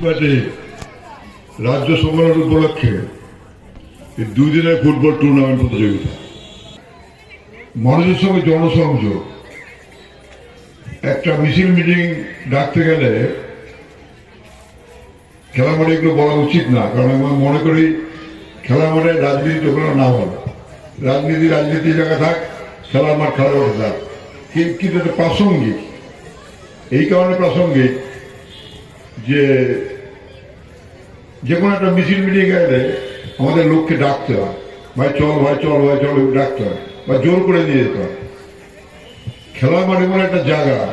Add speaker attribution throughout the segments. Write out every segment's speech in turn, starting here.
Speaker 1: Party রাজ্য সম্মেলন উপলক্ষে এই দুই দিনের ফুটবল টুর্নামেন্ট প্রতিযোগিতা। মানুষের সঙ্গে জনসংযোগ। একটা মিছিল মিটিং ডাকতে গেলে খেলা মাঠে এগুলো বলা উচিত না, কারণ আমি মনে করি খেলা মাঠে রাজনীতি কোনো না। হল রাজনীতি রাজনীতি জায়গা থাক, খেলা মাঠ খেলা মাঠে থাক। কিন্তু প্রাসঙ্গিক। এই কারণে প্রাসঙ্গিক যে যে কোনো একটা মিছিল মিটিং গেলে আমাদের লোককে ডাকতে হয়। ভাই, চল ভাই চল ভাই, চল ডাকতে হয় বা জোর করে নিয়ে যেতে হয়। খেলার মাঠে এমন একটা জায়গা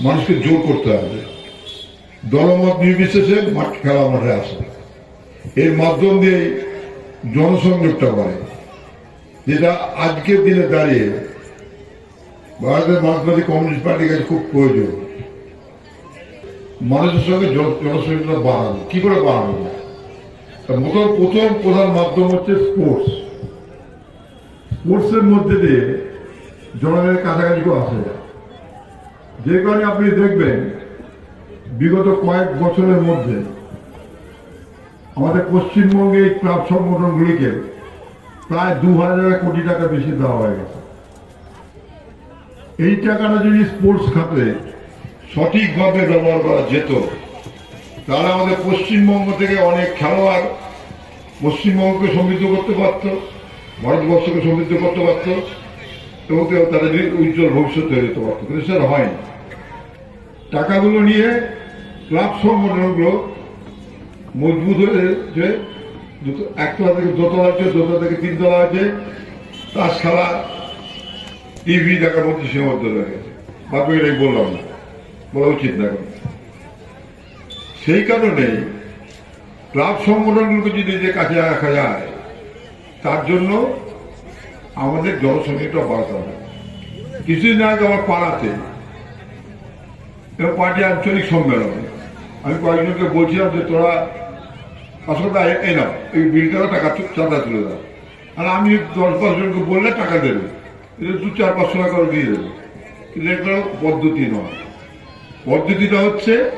Speaker 1: মানুষকে জোর করতে হবে। দলমত নির্বিশেষে মাঠ খেলা মাঠে আসে। এর মাধ্যম দিয়ে জনসংযোগটা বাড়ে। যেটা আজকের দিনে দাঁড়িয়ে ভারতের মার্কসবাদী কমিউনিস্ট পার্টির কাছে খুব প্রয়োজন। মানুষের সঙ্গে জন- জনসংযোগটা বাড়ানো। কি করে বাড়ানো? প্রথম প্রথম প্রধান মাধ্যম হচ্ছে স্পোর্টস স্পোর্টসের মধ্যে দিয়ে জনগণের কাছাকাছি যায় যে কারণে আপনি দেখবেন, বিগত কয়েক বছরের মধ্যে আমাদের পশ্চিমবঙ্গে এই ক্লাব সংগঠনগুলিকে প্রায় দু হাজার কোটি টাকা বেশি দেওয়া হয়ে গেছে। এই টাকাটা যদি স্পোর্টস খাতে সঠিকভাবে ব্যবহার করা যেত। তাহলে আমাদের পশ্চিমবঙ্গ থেকে অনেক খেলোয়াড় পশ্চিমবঙ্গকে সমৃদ্ধ করতে পারত, ভারতবর্ষকে সমৃদ্ধ করতে পারত এবং কেউ তাদের উজ্জ্বল ভবিষ্যৎ তৈরি করতে পারত, কিন্তু সেটা হয়নি। টাকাগুলো নিয়ে ক্লাব সংগঠনগুলো মজবুত হয়েছে একতলা থেকে দোতলা হচ্ছে দোতলা থেকে তিনতলা তাস খেলা টিভি দেখার মধ্যে সীমাবদ্ধ হয়ে গেছে। বাকি বললাম না। বলা উচিত না সেই কারণে ক্লাব সংগঠনগুলোকে যদি যে কাছে রাখা যায়, তার জন্য আমাদের জনসংখ্যাটা বাড়াতে হবে। কিছুদিন আগে আমার পাড়াতে এবং পার্টি আঞ্চলিক সম্মেলন। আমি কয়েকজনকে বলছিলাম যে, তোরা আসলে এই নাও, এই বিলটারও টাকা চাঁদা তুলে দাও। আর আমি দশ পাঁচ জনকে বললে টাকা দেবে। দু, চার, পাঁচশো টাকা দিয়ে দেবে। কিন্তু এটা পদ্ধতি নয়। পদ্ধতিটা হচ্ছে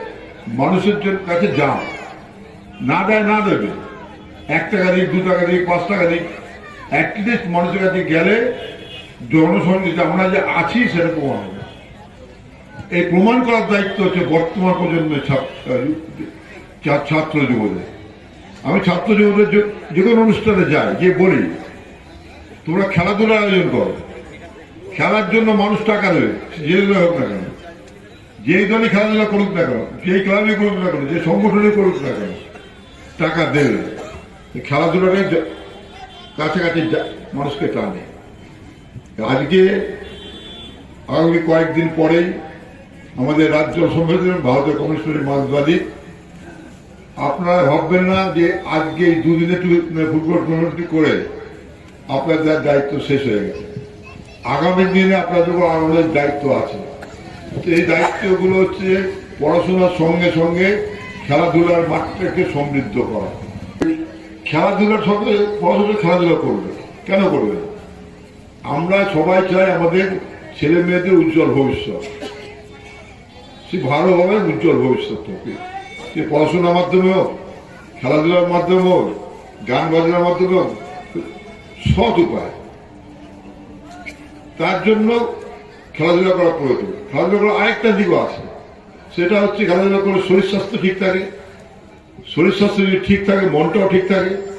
Speaker 1: মানুষের কাছে যাও। না দেয়, না দেবে। এক টাকা দিক, দু টাকা দিক, পাঁচ টাকা দিক। অ্যাটলিস্ট মানুষের কাছে গেলে জনসংখ্যা আমরা যে আছি সেটা প্রমাণ হবে। এই প্রমাণ করার দায়িত্ব হচ্ছে বর্তমান প্রজন্মের ছাত্র- ছাত্র যুবদের। আমি ছাত্র যুবদের যে কোনো অনুষ্ঠানে যাই যে বলি, তোমরা খেলাধুলার আয়োজন করো। খেলার জন্য মানুষ টাকা দেবে, যে হোক না কেন। যেই দলই খেলাধুলা করুক না কেন, যেই ক্লাবে করুক না কেন, যে সংগঠনে করুক না কেন, টাকা দেবে। এই খেলাধুলাটা কাছাকাছি মানুষকে টানে। আজকে আগামী কয়েকদিন পরেই আমাদের রাজ্য সম্মেলন ভারতীয় কমিউনিস্ট পার্টি মার্ক্সবাদী, আপনারা ভাববেন না যে আজকে এই দুদিনে টু- ফুটবল টুর্নামেন্টটি করে আপনাদের দায়িত্ব শেষ হয়ে গেছে। আগামী দিনে আপনাদের আমাদের দায়িত্ব আছে। এই দায়িত্বগুলো হচ্ছে পড়াশোনার সঙ্গে সঙ্গে খেলাধুলার মাঠটাকে সমৃদ্ধ করা। খেলাধুলার সঙ্গে পড়াশোনা খেলাধুলা করবে। কেন করবে আমরা সবাই চাই আমাদের ছেলে মেয়েদের উজ্জ্বল ভবিষ্যৎ। সে ভালোভাবে উজ্জ্বল ভবিষ্যৎ থাকে সে পড়াশোনার মাধ্যমে হোক, খেলাধুলার মাধ্যমে হোক, গান বাজনার মাধ্যমে হোক, সৎ উপায়। তার জন্য খেলাধুলা করা প্রয়োজন। খেলাধুলা করার আরেকটা দিকও আছে। সেটা হচ্ছে খেলাধুলা করলে শরীর স্বাস্থ্য ঠিক থাকে। শরীর স্বাস্থ্য যদি ঠিক থাকে, মনটাও ঠিক থাকে।